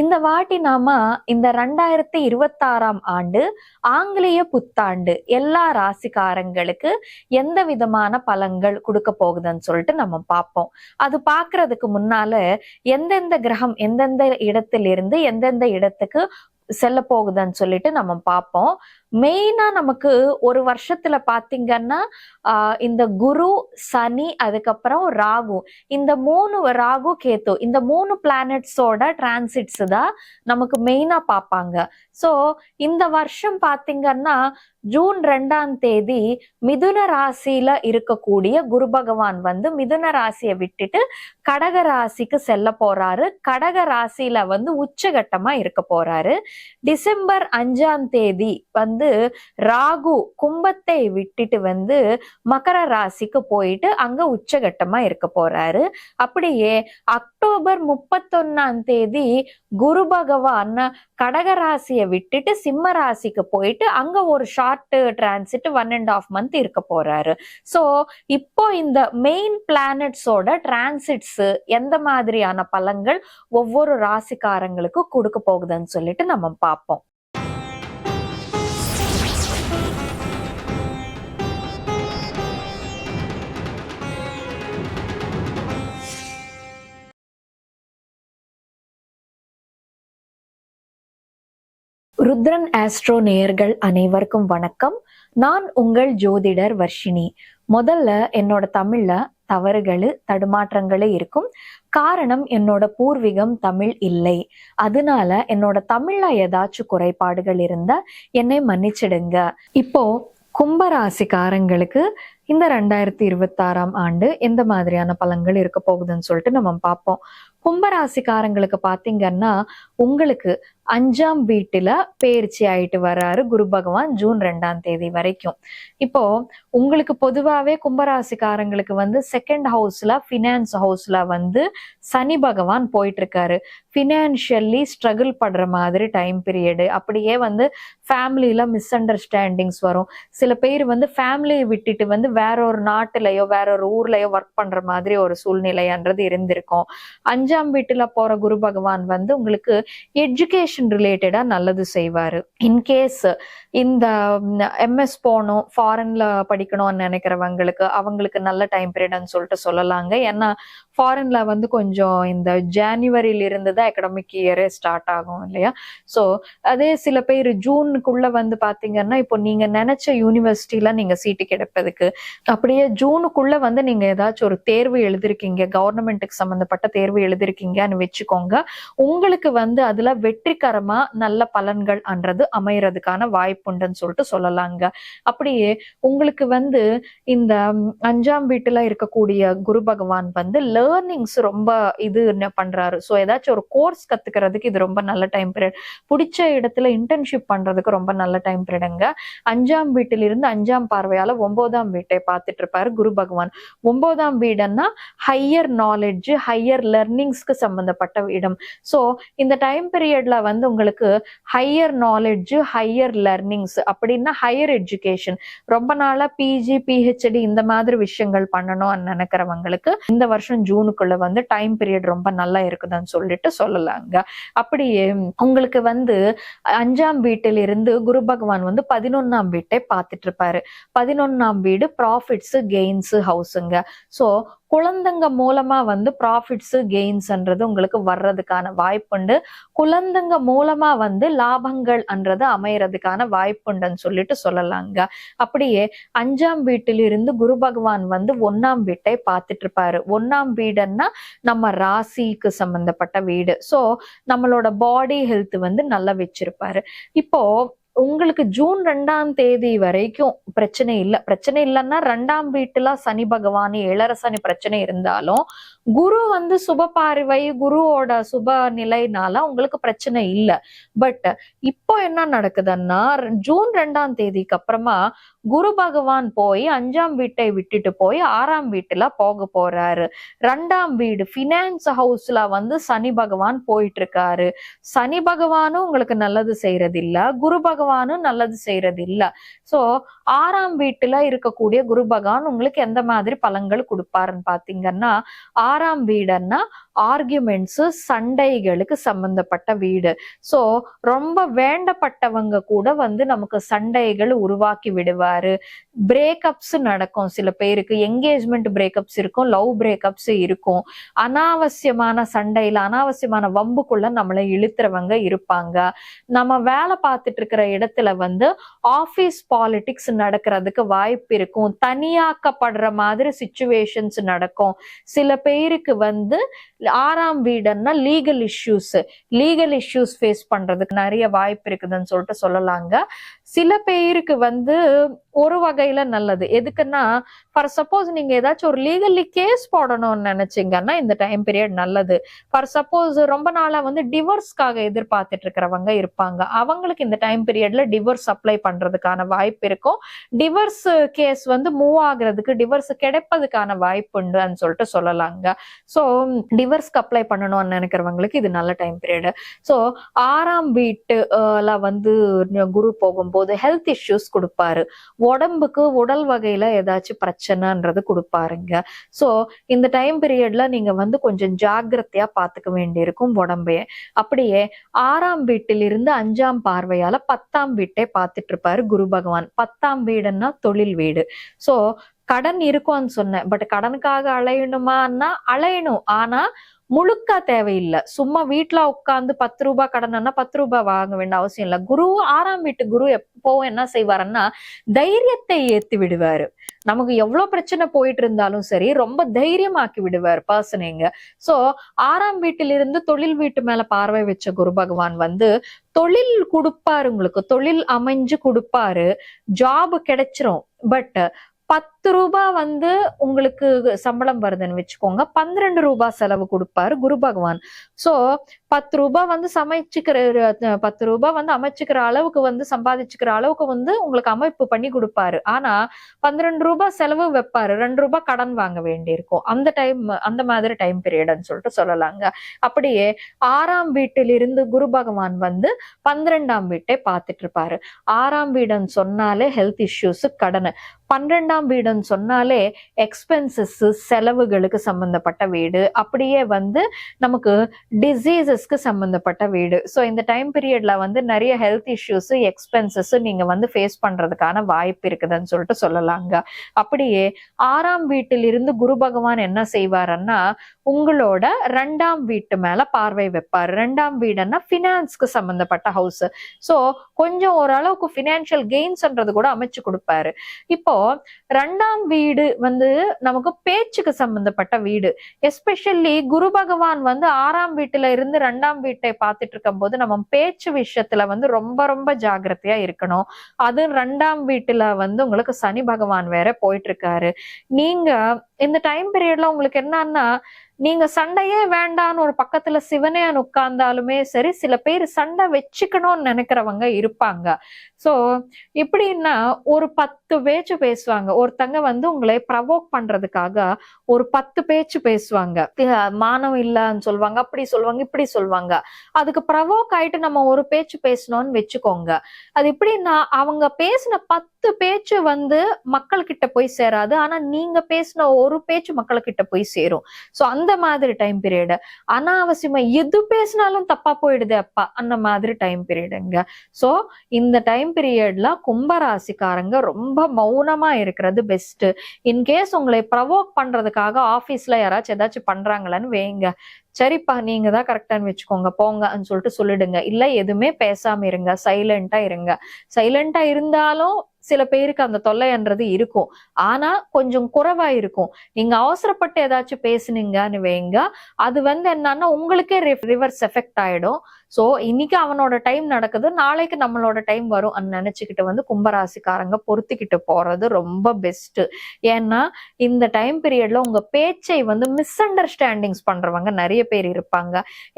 இந்த வாட்டி நாம இந்த ரெண்டாயிரத்தி இருபத்தாறாம் ஆண்டு ஆங்கிலேய புத்தாண்டு எல்லா ராசிக்காரங்களுக்கு எந்த விதமான பலன்கள் கொடுக்க போகுதுன்னு சொல்லிட்டு நம்ம பார்ப்போம். அது பாக்குறதுக்கு முன்னால எந்தெந்த கிரகம் எந்தெந்த இடத்திலிருந்து எந்தெந்த இடத்துக்கு செல்ல போகுதுன்னு சொல்லிட்டு நம்ம பார்ப்போம். மெயினா நமக்கு ஒரு வருஷத்துல பாத்தீங்கன்னா ஆஹ் இந்த குரு சனி அதுக்கப்புறம் ராகு. இந்த மூணு ராகு கேத்து. இந்த மூணு பிளானட்ஸோட டிரான்சிட்ஸ் தான் நமக்கு மெயினா பார்ப்பாங்க ஸோ இந்த வருஷம் பாத்தீங்கன்னா ஜூன் ரெண்டாம் தேதி மிதுன ராசியில இருக்கக்கூடிய குரு பகவான் வந்து மிதுன ராசியை விட்டுட்டு கடக ராசிக்கு செல்ல போறாரு. கடக ராசியில வந்து உச்சகட்டமா இருக்க போறாரு. டிசம்பர் அஞ்சாம் தேதி வந்து ராகு கும்பத்தை விட்டுட்டு வந்து மகர ராசிக்கு போயிட்டு அங்க உச்சகட்டமா இருக்க போறாரு. அப்படியே அக்டோபர் முப்பத்தொன்னாம் தேதி குரு பகவான் கடக ராசியை விட்டுட்டு சிம்ம ராசிக்கு போயிட்டு அங்க ஒரு short transit one and half month இருக்க போறாரு. ஸோ இப்போ இந்த மெயின் பிளானட்ஸோட டிரான்சிட்ஸ் எந்த மாதிரியான பலன்கள் ஒவ்வொரு ராசிக்காரங்களுக்கு கொடுக்க போகுதுன்னு சொல்லிட்டு நம்ம பார்ப்போம். ருத்ரன் ஆஸ்ட்ரோ நேயர்கள் அனைவருக்கும் வணக்கம். நான் உங்கள் ஜோதிடர் வர்ஷினி. முதல்ல என்னோட தமிழ்ல தவறுகள் தடுமாற்றங்களே இருக்கும். காரணம் என்னோட பூர்வீகம் தமிழ் இல்லை. அதனால என்னோட தமிழ்ல ஏதாச்சும் குறைபாடுகள் இருந்தா என்னை மன்னிச்சிடுங்க. இப்போ கும்பராசிக்காரங்களுக்கு இந்த ரெண்டாயிரத்தி இருபத்தாறாம் ஆண்டு எந்த மாதிரியான பலன்கள் இருக்க போகுதுன்னு சொல்லிட்டு நம்ம பார்ப்போம். கும்பராசிக்காரங்களுக்கு பாத்தீங்கன்னா உங்களுக்கு அஞ்சாம் வீட்டுல பேர்ச்சி ஆயிட்டு வர்றாரு குரு பகவான் ஜூன் ரெண்டாம் தேதி வரைக்கும். இப்போ உங்களுக்கு பொதுவாவே கும்பராசிக்காரங்களுக்கு வந்து செகண்ட் ஹவுஸ்ல ஃபினான்ஸ் ஹவுஸ்ல வந்து சனி பகவான் போயிட்டு இருக்காரு ஃபினான்ஷியல்லி ஸ்ட்ரகிள் படுற மாதிரி டைம் பீரியடு அப்படியே வந்து ஃபேமிலியில மிஸ் அண்டர்ஸ்டாண்டிங்ஸ் வரும். சில பேர் வந்து ஃபேமிலியை விட்டுட்டு வந்து வேற ஒரு நாட்டுலயோ வேற ஒரு ஊர்லயோ ஒர்க் பண்ற மாதிரி ஒரு சூழ்நிலைன்றது இருந்திருக்கும். அஞ்சாம் வீட்டுல போற குரு பகவான் வந்து உங்களுக்கு எஜுகேஷன் ரிலேட்டடா நல்லது செய்வாரு. இன்கேஸ் இந்த எம்எஸ் போகணும் ஃபாரின்ல படிக்கணும்னு நினைக்கிறவங்களுக்கு அவங்களுக்கு நல்ல டைம் பீரியட்னு சொல்லிட்டு சொல்லலாங்க. ஏன்னா ஃபாரின்ல வந்து கொஞ்சம் இந்த ஜான்வரியில இருந்து தான் அகடமிக் இயரே ஸ்டார்ட் ஆகும் இல்லையா? ஸோ அதே சில பேர் ஜூனுக்குள்ள வந்து பாத்தீங்கன்னா இப்போ நீங்க நினைச்ச யூனிவர்சிட்டியில நீங்க சீட்டு கிடைப்பதுக்கு. அப்படியே ஜூனுக்குள்ள வந்து நீங்க ஏதாச்சும் ஒரு தேர்வு எழுதிருக்கீங்க கவர்மெண்ட்டுக்கு சம்மந்தப்பட்ட தேர்வு எழுதிருக்கீங்கன்னு வச்சுக்கோங்க. உங்களுக்கு வந்து அதுல வெற்றிகரமா நல்ல பலன்கள் அன்றது அமையறதுக்கான வாய்ப்புண்டுன்னு சொல்லிட்டு சொல்லலாங்க. அப்படியே உங்களுக்கு வந்து இந்த அஞ்சாம் வீட்டுல இருக்கக்கூடிய குரு பகவான் வந்து லேர்னிங்ஸ் ரொம்ப இது என்ன பண்றாரு? ஸோ ஏதாச்சும் ஒரு கோர்ஸ் கத்துக்கிறதுக்கு இது ரொம்ப நல்ல டைம் பீரியட் பிடிச்ச இடத்துல இன்டர்ன்ஷிப் பண்றதுக்கு ரொம்ப நல்ல டைம் பீரியடுங்க அஞ்சாம் வீட்டிலிருந்து அஞ்சாம் பார்வையால ஒன்பதாம் வீட்டை பார்த்துட்டு இருப்பாரு குரு பகவான். ஒன்பதாம் வீடுன்னா ஹையர் நாலேஜ் ஹையர் லெர்னிங்ஸ்க்கு சம்பந்தப்பட்ட இடம். ஸோ இந்த டைம் பீரியட்ல வந்து உங்களுக்கு ஹையர் நாலேஜ் ஹையர் லெர்னிங்ஸ் அப்படின்னா ஹையர் எஜுகேஷன் ரொம்ப நாளா பிஜி பிஹெச்டி இந்த மாதிரி விஷயங்கள் பண்ணணும் நினைக்கிறவங்களுக்கு இந்த வருஷம் ஜூன் ஜூனுக்குள்ள வந்து டைம் பீரியட் ரொம்ப நல்லா இருக்குதுன்னு சொல்லிட்டு சொல்லலாங்க. அப்படியே உங்களுக்கு வந்து அஞ்சாம் வீட்டிலிருந்து குரு பகவான் வந்து பதினொன்னாம் வீட்டை பார்த்துட்டு இருப்பாரு. பதினொன்னாம் வீடு ப்ராஃபிட்ஸ் கெயின்ஸ் ஹவுஸுங்க ஸோ குழந்தைங்க மூலமா வந்து ப்ராஃபிட்ஸ் கெயின்ஸ்ன்றது உங்களுக்கு வர்றதுக்கான வாய்ப்புண்டு குழந்தைங்க மூலமா வந்து லாபங்கள் என்றது அமையறதுக்கான வாய்ப்புண்டுன்னு சொல்லிட்டு சொல்லலாங்க. அப்படியே அஞ்சாம் வீட்டிலிருந்து குரு பகவான் வந்து ஒன்னாம் வீட்டை பார்த்துட்டு இருப்பாரு ஒன்னாம் வீடுன்னா நம்ம ராசிக்கு சம்பந்தப்பட்ட வீடு. ஸோ நம்மளோட பாடி ஹெல்த் வந்து நல்லா வச்சிருப்பாரு. இப்போ உங்களுக்கு ஜூன் ரெண்டாம் தேதி வரைக்கும் பிரச்சனை இல்லை. பிரச்சனை இல்லைன்னா ரெண்டாம் வீட்டுல சனி பகவான் ஏழரை சனி பிரச்சனை இருந்தாலும் குரு வந்து சுப பார்வை குருவோட சுப நிலைனால உங்களுக்கு பிரச்சனை இல்லை. பட் இப்போ என்ன நடக்குதுன்னா ஜூன் ரெண்டாம் தேதிக்கு அப்புறமா குரு பகவான் போய் அஞ்சாம் வீட்டை விட்டுட்டு போய் ஆறாம் வீட்டுல போக போறாரு. ரெண்டாம் வீடு ஃபினான்ஸ் ஹவுஸ்ல வந்து சனி பகவான் போயிட்டு இருக்காரு சனி பகவானும் உங்களுக்கு நல்லது செய்யறது இல்ல குரு பகவானும் நல்லது செய்யறது இல்ல சோ ஆறாம் வீட்டுல இருக்கக்கூடிய குரு பகவான் உங்களுக்கு எந்த மாதிரி பலன்கள் கொடுப்பாருன்னு பாத்தீங்கன்னா ஆறாம் வீடுன்னா ஆர்குமெண்ட்ஸ் சண்டைகளுக்கு சம்பந்தப்பட்ட வீடு. சோ ரொம்ப வேண்டப்பட்டவங்க கூட வந்து நமக்கு சண்டைகள் உருவாக்கி விடுவார். பிரேக்கப்ஸ் நடக்கும். சில பேருக்கு என்கேஜ்மெண்ட் பிரேக்கப்ஸ் இருக்கும். லவ் பிரேக்கப்ஸ் இருக்கும். அனாவசியமான சண்டையில அனாவசியமான வம்புக்குள்ள நம்மளை இழுத்துறவங்க இருப்பாங்க. நம்ம வேலை பார்த்துட்டு இருக்கிற இடத்துல வந்து ஆபீஸ் பாலிடிக்ஸ் நடக்கிறதுக்கு வாய்ப்பு இருக்கும். தனியாக்கப்படுற மாதிரி சுச்சுவேஷன்ஸ் நடக்கும். சில பேருக்கு வந்து ஆறாம் வீடுன்னா legal issues legal issues face பண்றதுக்கு நிறைய வாய்ப்பு இருக்குதுன்னு சொல்லிட்டு சொல்லலாங்க. சில பேருக்கு வந்து ஒரு வகையில நல்லது. எதுக்குன்னா ஃபார் சப்போஸ் நீங்க ஏதாச்சும் ஒரு லீகல்லி கேஸ் போடணும்னு நினைச்சீங்கன்னா இந்த டைம் பீரியட் நல்லது. ஃபார் சப்போஸ் ரொம்ப நாளா வந்து டிவோர்ஸ்க்காக எதிர்பார்த்துட்டு இருக்கிறவங்க இருப்பாங்க. அவங்களுக்கு இந்த டைம் பீரியட்ல டிவோர்ஸ் அப்ளை பண்றதுக்கான வாய்ப்பு இருக்கும். டிவோர்ஸ் கேஸ் வந்து மூவ் ஆகுறதுக்கு டிவோர்ஸ் கிடைப்பதுக்கான வாய்ப்பு உண்டுன்னு சொல்லிட்டு சொல்லலாங்க. ஸோ டிவோர்ஸ்க்கு அப்ளை பண்ணணும்னு நினைக்கிறவங்களுக்கு இது நல்ல டைம் பீரியட் ஸோ ஆறாம் வீட்டுல வந்து குரு போகும்போது ஹெல்த் இஷ்யூஸ் கொடுப்பாரு. உடம்புக்கு உடல் வகையில ஏதாச்சும் பிரச்சனைன்றது கொடுப்பாருங்க. ஸோ இந்த டைம் பீரியட்ல நீங்க வந்து கொஞ்சம் ஜாக்கிரதையா பார்த்துக்க வேண்டியிருக்கும் உடம்பைய அப்படியே ஆறாம் வீட்டிலிருந்து அஞ்சாம் பார்வையால பத்தாம் வீட்டை பார்த்துட்டு இருப்பாரு குரு பகவான். பத்தாம் வீடுன்னா தொழில் வீடு. ஸோ கடன் இருக்கும்னு சொன்னேன். பட் கடனுக்காக அலையணுமான்னா அலையணும். ஆனா முழுக்க தேவையில்லை. சும்மா வீட்டுல உட்காந்து பத்து ரூபாய் கடனா பத்து ரூபாய் வாங்க வேண்டிய அவசியம் இல்லை. குரு ஆறாம் வீட்டு குரு எப்பவும் என்ன செய்வாருன்னா தைரியத்தை ஏத்தி விடுவாரு. நமக்கு எவ்வளவு பிரச்சனை போயிட்டு இருந்தாலும் சரி ரொம்ப தைரியமாக்கி விடுவார் பர்சனைங்க சோ ஆறாம் வீட்டிலிருந்து தொழில் வீட்டு மேல பார்வை வச்ச குரு பகவான் வந்து தொழில் கொடுப்பாரு உங்களுக்கு. தொழில் அமைஞ்சு கொடுப்பாரு. ஜாப் கிடைச்சிரும். பட் பத்து ரூபாய் வந்து உங்களுக்கு சம்பளம் வருதுன்னு வச்சுக்கோங்க. பன்னிரெண்டு ரூபாய் செலவு கொடுப்பாரு குரு பகவான். சோ பத்து ரூபாய் வந்து சமைச்சுக்கிற பத்து ரூபாய் வந்து அமைச்சுக்கிற அளவுக்கு வந்து சம்பாதிச்சுக்கிற அளவுக்கு வந்து உங்களுக்கு அமைப்பு பண்ணி கொடுப்பாரு. ஆனா பன்னிரெண்டு ரூபாய் செலவு வைப்பாரு. ரெண்டு ரூபாய் கடன் வாங்க வேண்டியிருக்கும். அந்த டைம் அந்த மாதிரி டைம் பீரியட்னு சொல்லிட்டு சொல்லலாங்க. அப்படியே ஆறாம் வீட்டிலிருந்து குரு பகவான் வந்து பன்னிரெண்டாம் வீட்டை பார்த்துட்டு இருப்பாரு ஆறாம் வீடுன்னு சொன்னாலே ஹெல்த் இஷ்யூஸ் கடன். பன்னிரெண்டாம் வீடுன்னு சொன்னாலே எக்ஸ்பென்சஸ் செலவுகளுக்கு சம்பந்தப்பட்ட வீடு. அப்படியே வந்து நமக்கு ரிஸ்க் சம்பந்தப்பட்ட வீடு. ஸோ இந்த டைம் பீரியட்ல வந்து நிறைய ஹெல்த் இஷ்யூஸ் எக்ஸ்பென்சஸ் நீங்க வந்து ஃபேஸ் பண்றதுக்கான வாய்ப்பு இருக்குதுன்னு சொல்லிட்டு சொல்லலாங்க. அப்படியே ஆறாம் வீட்டிலிருந்து குரு பகவான் என்ன செய்வாருன்னா உங்களோட ரெண்டாம் வீட்டு மேல பார்வை வைப்பாரு. ரெண்டாம் வீடுன்னா ஃபினான்ஸ்க்கு சம்பந்தப்பட்ட ஹவுஸ் ஸோ கொஞ்சம் ஓரளவுக்கு ஃபினான்ஷியல் கெயின்ஸ்ன்றது கூட அமைச்சு கொடுப்பாரு. இப்போ ரெண்டாம் வீடு வந்து நமக்கு பேச்சுக்கு சம்பந்தப்பட்ட வீடு. எஸ்பெஷல்லி குரு பகவான் வந்து ஆறாம் வீட்டுல இருந்து ரெண்டாம் வீட்டை பார்த்துட்டு இருக்கும் போது நம்ம பேச்சு விஷயத்துல வந்து ரொம்ப ரொம்ப ஜாக்கிரதையா இருக்கணும். அது ரெண்டாம் வீட்டுல வந்து உங்களுக்கு சனி பகவான் வேற போயிட்டு இருக்காரு நீங்க இந்த டைம் பீரியட்ல உங்களுக்கு என்னன்னா நீங்க சண்டையே வேண்டான்னு ஒரு பக்கத்துல சிவனே உட்கார்ந்தாலுமே சரி சில பேர் சண்டை வச்சுக்கணும்னு நினைக்கிறவங்க இருப்பாங்க. சோ எப்படின்னா ஒரு பத்து பேச்சு பேசுவாங்க. ஒருத்தங்க வந்து உங்களை ப்ரவோக் பண்றதுக்காக ஒரு பத்து பேச்சு பேசுவாங்க. மானம் இல்லைன்னு சொல்லுவாங்க அப்படி சொல்லுவாங்க இப்படி சொல்லுவாங்க. அதுக்கு ப்ரவோக் ஆயிட்டு நம்ம ஒரு பேச்சு பேசணும்னு வச்சுக்கோங்க. அது எப்படின்னா அவங்க பேசின பத்து பேச்சு வந்து மக்கள் கிட்ட போய் சேராது. ஆனா நீங்க பேசின ஒரு பேச்சு மக்கள் கிட்ட போய் சேரும். சோ அந்த மாதிரி டைம் பீரியடு அனாவசியமா எது பேசினாலும் தப்பா போயிடுது அப்பா அந்த மாதிரி டைம் பீரியடுங்க சோ இந்த டைம் பீரியட்ல கும்பராசிக்காரங்க ரொம்ப மௌனமா இருக்கிறது பெஸ்ட் இன்கேஸ் உங்களை ப்ரவோக் பண்றதுக்காக ஆபீஸ்ல யாராச்சும் ஏதாச்சும் பண்றாங்களான்னு வைங்க. சரிப்பா நீங்க தான் கரெக்டான்னு வச்சுக்கோங்க. போங்கன்னு சொல்லிட்டு சொல்லிடுங்க. இல்ல எதுவுமே பேசாம இருங்க. சைலண்டா இருங்க. சைலண்டா இருந்தாலும் சில பேருக்கு அந்த தொல்லைன்றது இருக்கும். ஆனா கொஞ்சம் குறைவா இருக்கும் நீங்க அவசரப்பட்டு ஏதாச்சும் பேசுனீங்கன்னு வைங்க. அது வந்து என்னன்னா உங்களுக்கே ரிவர்ஸ் எஃபெக்ட் ஆயிடும். சோ இன்னைக்கு அவனோட டைம் நடக்குது. நாளைக்கு நம்மளோட டைம் வரும் நினைச்சுக்கிட்டு வந்து கும்பராசிக்காரங்க பொருத்திக்கிட்டு போறது ரொம்ப பெஸ்ட் ஏன்னா இந்த டைம் பீரியட்ல உங்க பேச்சை வந்து மிஸ் அண்டர்ஸ்டாண்டிங்ஸ் பண்றவங்க நிறைய பேர் இருப்பாங்க.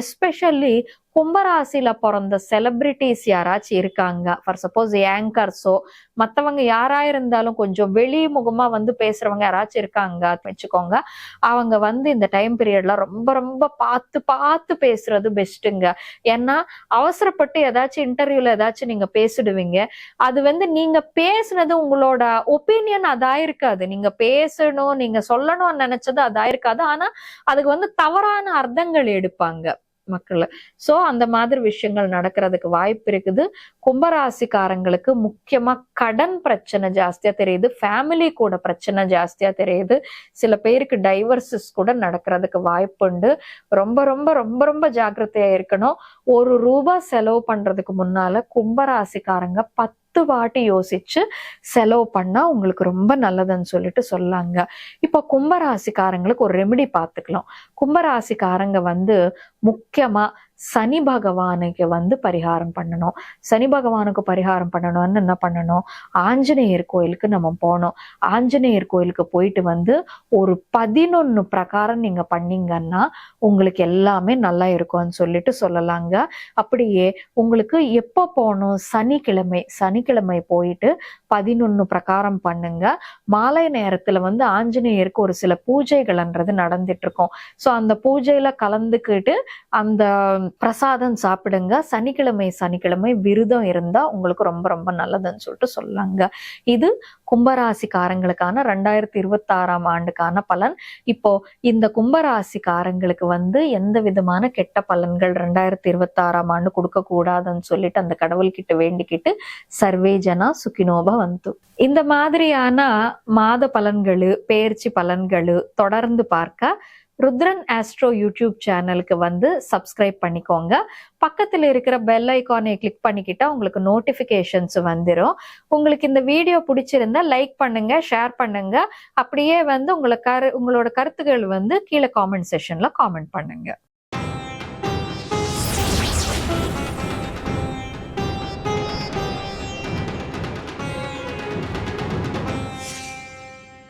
எஸ்பெஷலி கும்பராசியில பிறந்த செலிபிரிட்டிஸ் யாராச்சும் இருக்காங்க. ஃபார் சப்போஸ் ஏங்கர்ஸோ மத்தவங்க யாரா இருந்தாலும் கொஞ்சம் வெளிமுகமா வந்து பேசுறவங்க யாராச்சும் இருக்காங்க வச்சுக்கோங்க. அவங்க வந்து இந்த டைம் பீரியட்ல ரொம்ப ரொம்ப பார்த்து பார்த்து பேசுறது பெஸ்ட்டுங்க ஏன்னா அவசரப்பட்டு ஏதாச்சும் இன்டர்வியூல ஏதாச்சும் நீங்க பேசிடுவீங்க. அது வந்து நீங்க பேசுனது உங்களோட ஒப்பீனியன் அதா இருக்காது நீங்க பேசணும் நீங்க சொல்லணும்னு நினைச்சது அதா இருக்காது ஆனா அதுக்கு வந்து தவறான அர்த்தங்கள் எடுப்பாங்க. மக்கள் சோ அந்த மாதிரி விஷயங்கள் நடக்கிறதுக்கு வாய்ப்பு இருக்குது. கும்பராசிக்காரங்களுக்கு முக்கியமா கடன் பிரச்சனை ஜாஸ்தியா தெரியுது. ஃபேமிலி கூட பிரச்சனை ஜாஸ்தியா தெரியுது. சில பேருக்கு டைவர்சஸ் கூட நடக்கிறதுக்கு வாய்ப்புண்டு ரொம்ப ரொம்ப ரொம்ப ரொம்ப ஜாக்கிரதையா இருக்கணும். ஒரு ரூபாய் செலவு பண்றதுக்கு முன்னால கும்பராசிக்காரங்க பத்து வாட்டி யோசிச்சு செலவு பண்ணா உங்களுக்கு ரொம்ப நல்லதுன்னு சொல்லிட்டு சொல்லாங்க. இப்போ கும்பராசிக்காரங்களுக்கு ஒரு ரெமெடி பார்த்துக்கலாம் கும்பராசிக்காரங்க வந்து முக்கியமா சனி பகவானுக்கு வந்து பரிகாரம் பண்ணணும். சனி பகவானுக்கு பரிகாரம் பண்ணணும்னு என்ன பண்ணணும்? ஆஞ்சநேயர் கோயிலுக்கு நம்ம போனோம் ஆஞ்சநேயர் கோயிலுக்கு போயிட்டு வந்து ஒரு பதினொன்று பிரகாரம் நீங்கள் பண்ணீங்கன்னா உங்களுக்கு எல்லாமே நல்லா இருக்கும்னு சொல்லிட்டு சொல்லலாங்க. அப்படியே உங்களுக்கு எப்போ போகணும்? சனிக்கிழமை சனிக்கிழமை போயிட்டு பதினொன்று பிரகாரம் பண்ணுங்க. மாலை நேரத்தில் வந்து ஆஞ்சநேயருக்கு ஒரு சில பூஜைகள்ன்றது நடந்துட்டு இருக்கும். ஸோ அந்த பூஜையில் கலந்துக்கிட்டு அந்த பிரசாதம் சாப்பிடுங்க. சனிக்கிழமை சனிக்கிழமை விரதம் இருந்தா உங்களுக்கு ரொம்ப ரொம்ப நல்லதுன்னு சொல்லிட்டு சொல்லாங்க. இது கும்பராசிக்காரங்களுக்கான ரெண்டாயிரத்தி இருபத்தாறாம் ஆண்டுக்கான பலன். இப்போ இந்த கும்பராசிக்காரங்களுக்கு வந்து எந்த விதமான கெட்ட பலன்கள் ரெண்டாயிரத்தி இருபத்தாறாம் ஆண்டு கொடுக்கக்கூடாதுன்னு சொல்லிட்டு அந்த கடவுள்கிட்ட வேண்டிக்கிட்டு சர்வே ஜனா வந்து. இந்த மாதிரியான மாத பலன்களு பேர்ச்சி பலன்களு தொடர்ந்து பார்க்க ருத்ரன் ஆஸ்ட்ரோ யூடியூப் சேனலுக்கு வந்து சப்ஸ்கிரைப் பண்ணிக்கோங்க. பக்கத்தில் இருக்கிற பெல் ஐக்கானை கிளிக் பண்ணிக்கிட்டா உங்களுக்கு நோட்டிஃபிகேஷன்ஸ் வந்துடும் உங்களுக்கு இந்த வீடியோ பிடிச்சிருந்தா லைக் பண்ணுங்க ஷேர் பண்ணுங்க. அப்படியே வந்து உங்களை கரு உங்களோட கருத்துக்கள் வந்து கீழே காமெண்ட் செஷன்ல காமெண்ட் பண்ணுங்க.